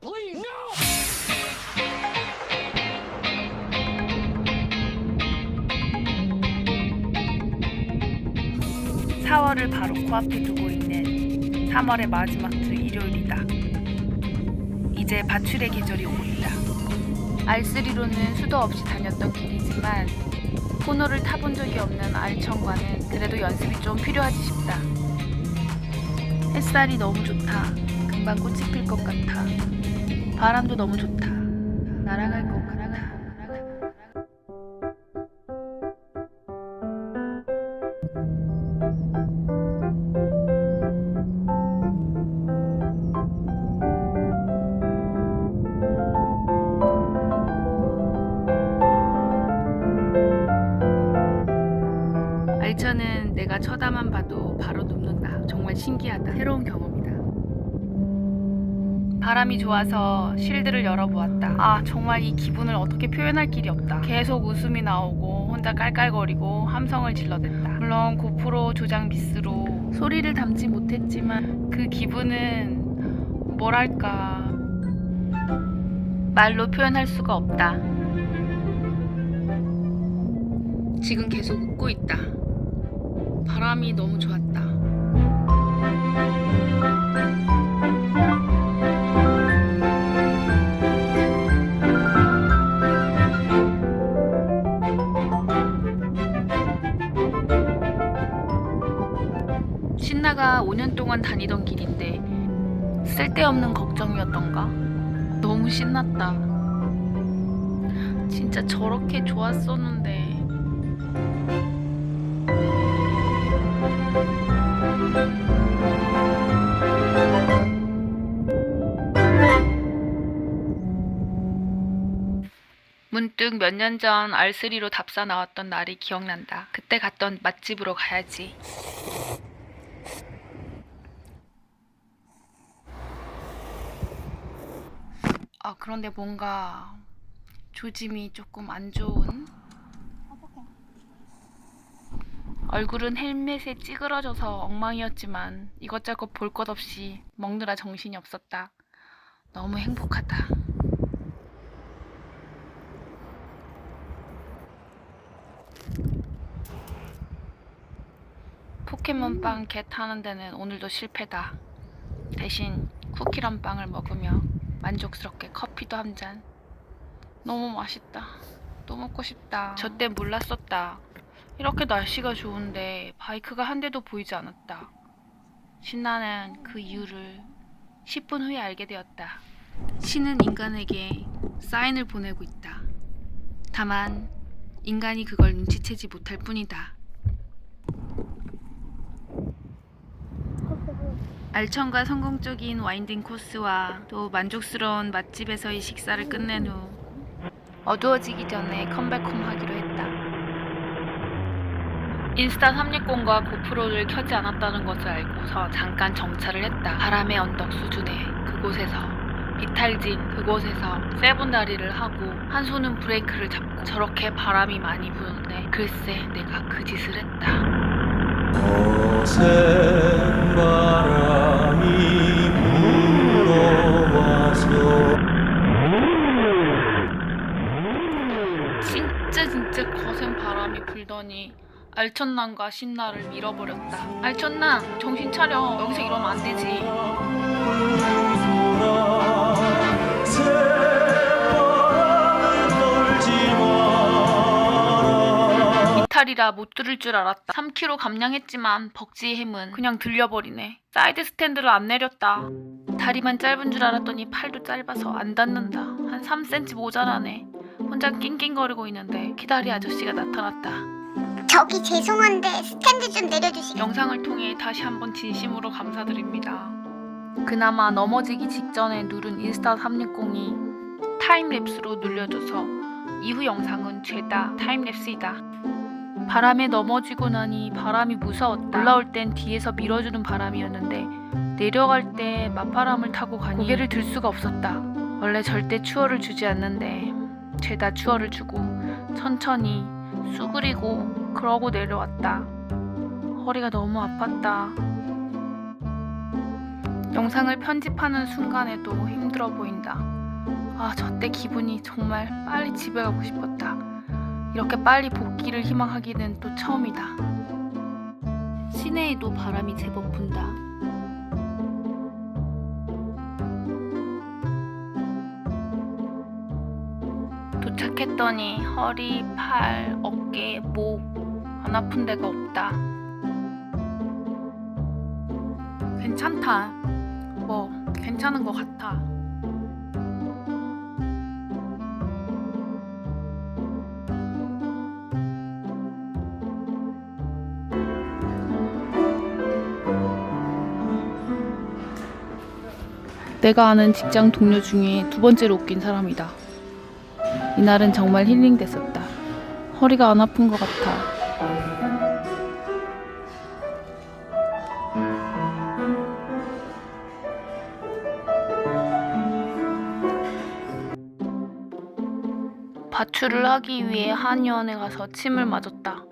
please. No! 사월을 바로 코앞에 두고 있는 3월의 마지막 주 일요일이다. 이제 바출의 계절이 오고 있다. R3로는 수도 없이 다녔던 길이지만 코너를 타본 적이 없는 R1000과는 그래도 연습이 좀 필요하지 싶다. 햇살이 너무 좋다. 금방 꽃이 필 것 같아. 바람도 너무 좋다. 날아갈 것 같아. 알처는 내가 쳐다만 봐도 바로 눕는다. 정말 신기하다. 새로운 경험이다. 바람이 좋아서 실드를 열어보았다. 아, 정말 이 기분을 어떻게 표현할 길이 없다. 계속 웃음이 나오고 혼자 깔깔거리고 함성을 질러댔다. 물론 고프로 조장 미스로 소리를 담지 못했지만 그 기분은 뭐랄까 말로 표현할 수가 없다. 지금 계속 웃고 있다. 바람이 너무 좋았다. 신나가 5년 동안 다니던 길인데 쓸데없는 걱정이었던가? 너무 신났다. 진짜 저렇게 좋았었는데. 문득 몇 년 전 R3로 답사 나왔던 날이 기억난다. 그때 갔던 맛집으로 가야지. 아, 그런데 뭔가 조짐이 조금 안 좋은? 얼굴은 헬멧에 찌그러져서 엉망이었지만 이것저것 볼 것 없이 먹느라 정신이 없었다. 너무 행복하다. 포켓몬빵 개 타는 데는 오늘도 실패다. 대신 쿠키런 빵을 먹으며 만족스럽게 커피도 한 잔. 너무 맛있다. 또 먹고 싶다. 저때 몰랐었다. 이렇게 날씨가 좋은데 바이크가 한 대도 보이지 않았다. 신나는 그 이유를 10분 후에 알게 되었다. 신은 인간에게 사인을 보내고 있다. 다만 인간이 그걸 눈치채지 못할 뿐이다. 알천과 성공적인 와인딩 코스와 또 만족스러운 맛집에서의 식사를 끝낸 후 어두워지기 전에 컴백홈 하기로 했다. 인스타 360과 고프로를 켜지 않았다는 것을 알고서 잠깐 정차를 했다. 바람의 언덕 수준에 그곳에서 비탈진 그곳에서 세븐 다리를 하고 한 손은 브레이크를 잡고 저렇게 바람이 많이 부는데 글쎄 내가 그 짓을 했다. 진짜 진짜 거센 바람이 불더니 알천남과 신나를 밀어버렸다. 알천남 정신 차려. 여기서 이러면 안 되지. 이탈이라 못 들을 줄 알았다. 3kg 감량했지만 벅지의 힘은 그냥 들려버리네. 사이드 스탠드를 안 내렸다. 다리만 짧은 줄 알았더니 팔도 짧아서 안 닿는다. 한 3cm 모자라네. 혼자 낑낑거리고 있는데 기다리 아저씨가 나타났다. 저기 죄송한데 스탠드 좀 내려주시. 영상을 통해 다시 한번 진심으로 감사드립니다. 그나마 넘어지기 직전에 누른 인스타 360이 타임랩스로 눌려줘서 이후 영상은 죄다 타임랩스이다. 바람에 넘어지고 나니 바람이 무서웠다. 올라올 땐 뒤에서 밀어주는 바람이었는데 내려갈 때 맞바람을 타고 가니 고개를 들 수가 없었다. 원래 절대 추월을 주지 않는데 죄다 추월을 주고 천천히 수그리고 그러고 내려왔다. 허리가 너무 아팠다. 영상을 편집하는 순간에도 힘들어 보인다. 아, 저때 기분이 정말 빨리 집에 가고 싶었다. 이렇게 빨리 복귀를 희망하기는 또 처음이다. 시내에도 바람이 제법 분다. 도착했더니 허리, 팔, 어깨, 목 안 아픈 데가 없다. 괜찮다. 뭐 괜찮은 것 같아. 내가 아는 직장 동료 중에 두 번째로 웃긴 사람이다. 이날은 정말 힐링됐었다. 허리가 안 아픈 것 같아. 바출을 하기 위해 한의원에 가서 침을 맞았다.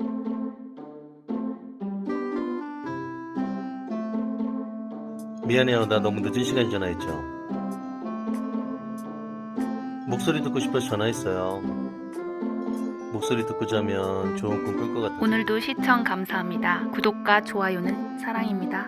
미안해요. 나 너무 늦은 시간에 전화했죠. 목소리 듣고 싶어서 전화했어요. 목소리 듣고 자면 좋은 꿈 꿀 것 같아요. 오늘도 시청 감사합니다. 구독과 좋아요는 사랑입니다.